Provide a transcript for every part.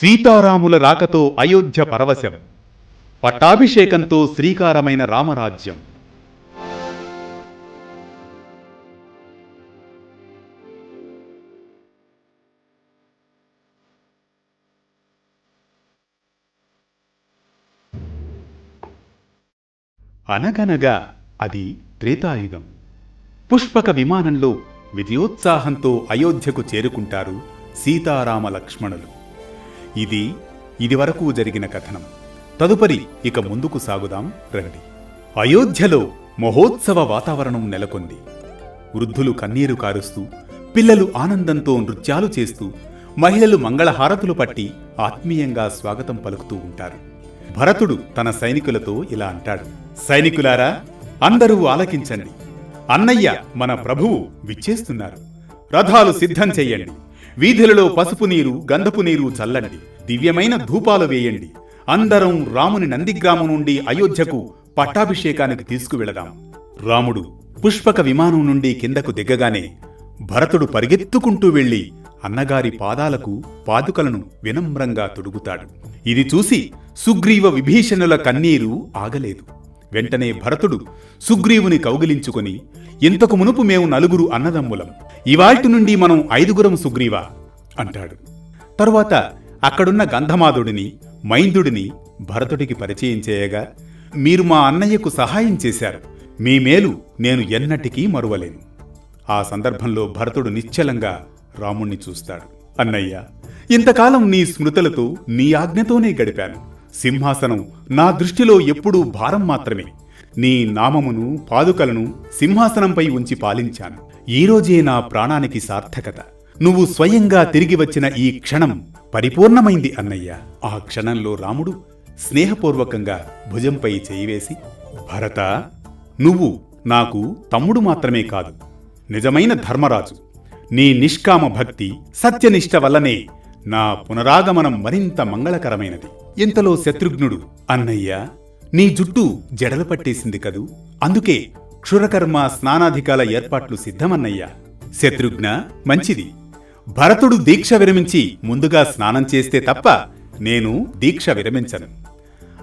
సీతారాముల రాకతో అయోధ్య పరవశం పట్టాభిషేకంతో శ్రీకారమైన రామరాజ్యం. అనగనగా అది త్రేతాయుగం. పుష్పక విమానంలో విజయోత్సాహంతో అయోధ్యకు చేరుకుంటారు సీతారామ లక్ష్మణులు. ఇది ఇదివరకు జరిగిన కథనం. తదుపరి ఇక ముందుకు సాగుదాం రండి అయోధ్యలో మహోత్సవ వాతావరణం నెలకొంది. వృద్ధులు కన్నీరు కారుస్తూ పిల్లలు ఆనందంతో నృత్యాలు చేస్తూ మహిళలు మంగళహారతులు పట్టి ఆత్మీయంగా స్వాగతం పలుకుతూ ఉంటారు. భరతుడు తన సైనికులతో ఇలా అంటాడు. సైనికులారా అందరూ ఆలకించండి. అన్నయ్య మన ప్రభువు విచ్చేస్తున్నారు. రథాలు సిద్ధం చెయ్యండి వీధులలో పసుపు నీరు గంధపు నీరు చల్లండి దివ్యమైన ధూపాలు వేయండి. అందరం రాముని నందిగ్రామం నుండి అయోధ్యకు పట్టాభిషేకానికి తీసుకువెళదాం. రాముడు పుష్పక విమానం నుండి కిందకు దిగ్గగానే భరతుడు పరిగెత్తుకుంటూ వెళ్ళి అన్నగారి పాదాలకు పాదుకలను వినమ్రంగా తొడుగుతాడు. ఇది చూసి సుగ్రీవ విభీషణుల కన్నీరు ఆగలేదు. వెంటనే భరతుడు సుగ్రీవుని కౌగిలించుకొని ఇంతకు మునుపు మేము నలుగురు అన్నదమ్ములం ఇవాల్టి నుండి మనం ఐదుగురం సుగ్రీవ అంటాడు. తరువాత అక్కడున్న గంధమాదుడిని మైందుడిని భరతుడికి పరిచయం చేయగా మీరు మా అన్నయ్యకు సహాయం చేశారు మీ మేలు నేను ఎన్నటికీ మరువలేను ఆ సందర్భంలో భరతుడు నిశ్చలంగా రాముణ్ణి చూస్తాడు. అన్నయ్య ఇంతకాలం నీ స్మృతులతో నీ ఆజ్ఞతోనే గడిపాను. సింహాసనం. నా దృష్టిలో ఎప్పుడూ భారం మాత్రమే. నీ నామమును పాదుకలను సింహాసనంపై ఉంచి పాలించాను. ఈరోజే నా ప్రాణానికి సార్థకత. నువ్వు స్వయంగా తిరిగి వచ్చిన ఈ క్షణం పరిపూర్ణమైంది అన్నయ్య. ఆ క్షణంలో రాముడు స్నేహపూర్వకంగా భుజంపై చేయివేసి భరత నువ్వు నాకు తమ్ముడు మాత్రమే కాదు. నిజమైన ధర్మరాజు. నీ నిష్కామ భక్తి సత్యనిష్ట వల్లనే నా పునరాగమనం మరింత మంగళకరమైనది. ఇంతలో శత్రుఘ్నుడు అన్నయ్య నీ జుట్టు జడలు పట్టేసింది కదూ? అందుకే క్షురకర్మ స్నానాధికాల ఏర్పాట్లు సిద్ధమన్నయ్యా. శత్రుఘ్న మంచిది. భరతుడు దీక్ష విరమించి ముందుగా స్నానం చేస్తే తప్ప నేను దీక్ష విరమించను.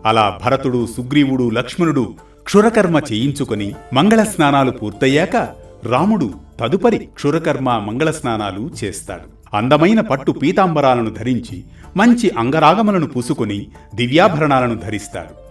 అలా భరతుడు సుగ్రీవుడు లక్ష్మణుడు క్షురకర్మ చేయించుకొని మంగళ స్నానాలు పూర్తయ్యాక రాముడు తదుపరి క్షురకర్మ మంగళ స్నానాలు చేస్తాడు. అందమైన పట్టు పీతాంబరాలను ధరించి మంచి అంగరాగములను పూసుకొని దివ్యాభరణాలను ధరిస్తారు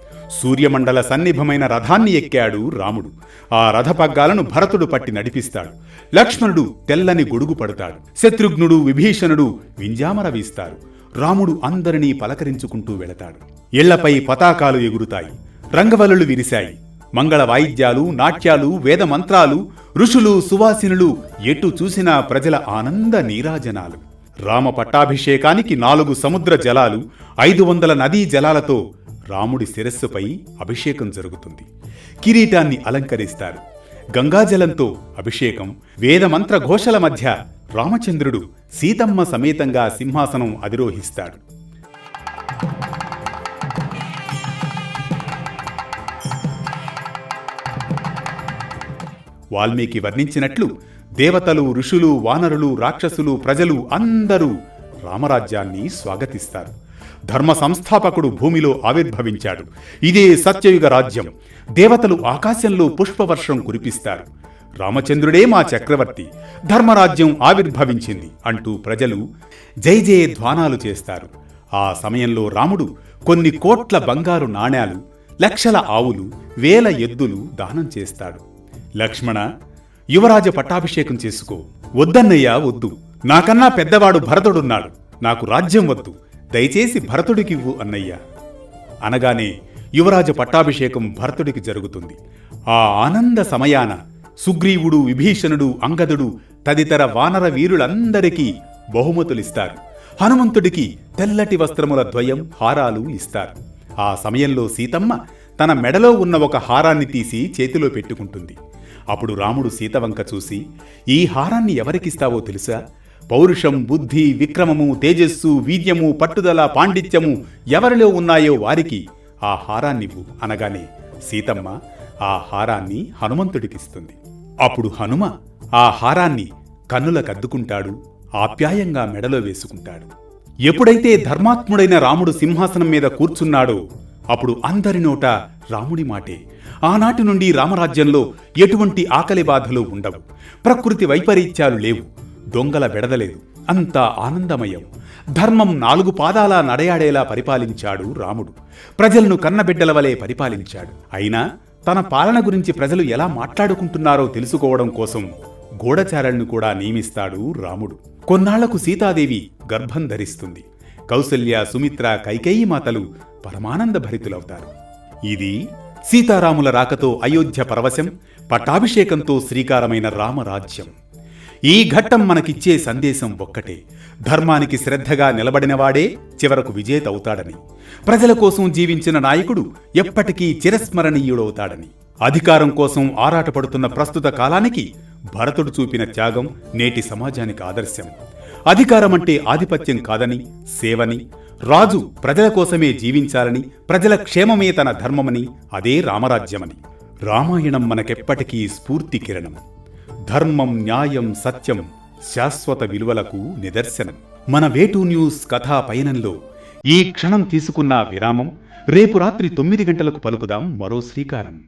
సూర్యమండల సన్నిభమైన రథాన్ని ఎక్కాడు రాముడు. ఆ రథపగ్గాలను భరతుడు పట్టి నడిపిస్తాడు. లక్ష్మణుడు తెల్లని గొడుగు పడతాడు. శత్రుఘ్నుడు విభీషణుడు వింజామర వీస్తారు. రాముడు అందరినీ పలకరించుకుంటూ వెళతాడు. ఇళ్ళపై పతాకాలు ఎగురుతాయి. రంగవల్లులు విరిశాయి. మంగళ వాయిద్యాలు నాట్యాలు వేద మంత్రాలు ఋషులు సువాసినులు ఎటు చూసినా ప్రజల ఆనంద నీరాజనాలు. రామ పట్టాభిషేకానికి నాలుగు సముద్ర జలాలు ఐదు వందల నదీ జలాలతో రాముడి శిరస్సుపై అభిషేకం జరుగుతుంది. కిరీటాన్ని అలంకరిస్తారు. గంగాజలంతో అభిషేకం వేదమంత్ర ఘోషల మధ్య రామచంద్రుడు సీతమ్మ సమేతంగా సింహాసనం అధిరోహిస్తాడు. వాల్మీకి వర్ణించినట్లు దేవతలు ఋషులు వానరులు రాక్షసులు ప్రజలు అందరూ రామరాజ్యాన్ని స్వాగతిస్తారు. ధర్మ సంస్థాపకుడు భూమిలో ఆవిర్భవించాడు. ఇదే సత్యయుగ రాజ్యం. దేవతలు ఆకాశంలో పుష్పవర్షం కురిపిస్తారు. రామచంద్రుడే మా చక్రవర్తి. ధర్మరాజ్యం ఆవిర్భవించింది అంటూ ప్రజలు జై జయ ధ్వానాలు చేస్తారు. ఆ సమయంలో రాముడు కొన్ని కోట్ల బంగారు నాణేలు లక్షల ఆవులు వేల ఎద్దులు దానం చేస్తాడు. లక్ష్మణ యువరాజ పట్టాభిషేకం చేసుకో. వద్దన్నయ్యా వద్దు. నాకన్నా పెద్దవాడు భరతుడున్నాడు. నాకు రాజ్యం వద్దు. దయచేసి భరతుడికివ్వు అన్నయ్య. అనగానే యువరాజ పట్టాభిషేకం భరతుడికి జరుగుతుంది. ఆ ఆనంద సమయాన సుగ్రీవుడు విభీషణుడు అంగదుడు తదితర వానర వీరులందరికీ బహుమతులిస్తారు. హనుమంతుడికి తెల్లటి వస్త్రముల ద్వయం హారాలు ఇస్తారు. ఆ సమయంలో సీతమ్మ తన మెడలో ఉన్న ఒక హారాన్ని తీసి చేతిలో పెట్టుకుంటుంది. అప్పుడు రాముడు సీతవంక చూసి ఈ హారాన్ని ఎవరికిస్తావో తెలుసా? పౌరుషం బుద్ధి విక్రమము తేజస్సు వీర్యము పట్టుదల పాండిత్యము ఎవరిలో ఉన్నాయో వారికి ఆ హారాన్నివ్వు అనగానే సీతమ్మ ఆ హారాన్ని హనుమంతుడికిస్తుంది. అప్పుడు హనుమ ఆ హారాన్ని కన్నులకద్దుకుంటాడు ఆప్యాయంగా మెడలో వేసుకుంటాడు. ఎప్పుడైతే ధర్మాత్ముడైన రాముడు సింహాసనం మీద కూర్చున్నాడో అప్పుడు అందరి నోట రాముడి మాటే ఆనాటి నుండి రామరాజ్యంలో ఎటువంటి ఆకలి బాధలు ఉండవు. ప్రకృతి వైపరీత్యాలు లేవు. దొంగల బెడదలేదు అంతా ఆనందమయం. ధర్మం నాలుగు పాదాల నడయాడేలా పరిపాలించాడు రాముడు. ప్రజలను కన్నబిడ్డల వలె పరిపాలించాడు. అయినా తన పాలన గురించి ప్రజలు ఎలా మాట్లాడుకుంటున్నారో తెలుసుకోవడం కోసం గూఢచారులను కూడా నియమిస్తాడు రాముడు. కొన్నాళ్ళకు సీతాదేవి గర్భం ధరిస్తుంది. కౌసల్య సుమిత్ర కైకేయి మాతలు పరమానంద భరితులవుతారు. ఇది సీతారాముల రాకతో అయోధ్య పరవశం పట్టాభిషేకంతో శ్రీకారమైన రామరాజ్యం. ఈ ఘట్టం మనకిచ్చే సందేశం ఒక్కటే. ధర్మానికి శ్రద్ధగా నిలబడినవాడే చివరకు విజేత అవుతాడని ప్రజల కోసం జీవించిన నాయకుడు ఎప్పటికీ చిరస్మరణీయుడవుతాడని. అధికారం కోసం ఆరాటపడుతున్న ప్రస్తుత కాలానికి భరతుడు చూపిన త్యాగం నేటి సమాజానికి ఆదర్శం. అధికారమంటే ఆధిపత్యం కాదని సేవని రాజు ప్రజల కోసమే జీవించాలని ప్రజల క్షేమమే తన ధర్మమని అదే రామరాజ్యమని. రామాయణం మనకెప్పటికీ స్ఫూర్తి కిరణం. ధర్మం న్యాయం సత్యం శాశ్వత విలువలకు నిదర్శనం. మన వేటూ న్యూస్ కథా పయనంలో ఈ క్షణం తీసుకున్న విరామం. రేపు రాత్రి తొమ్మిది గంటలకు పలుకుదాం మరో శ్రీకారం.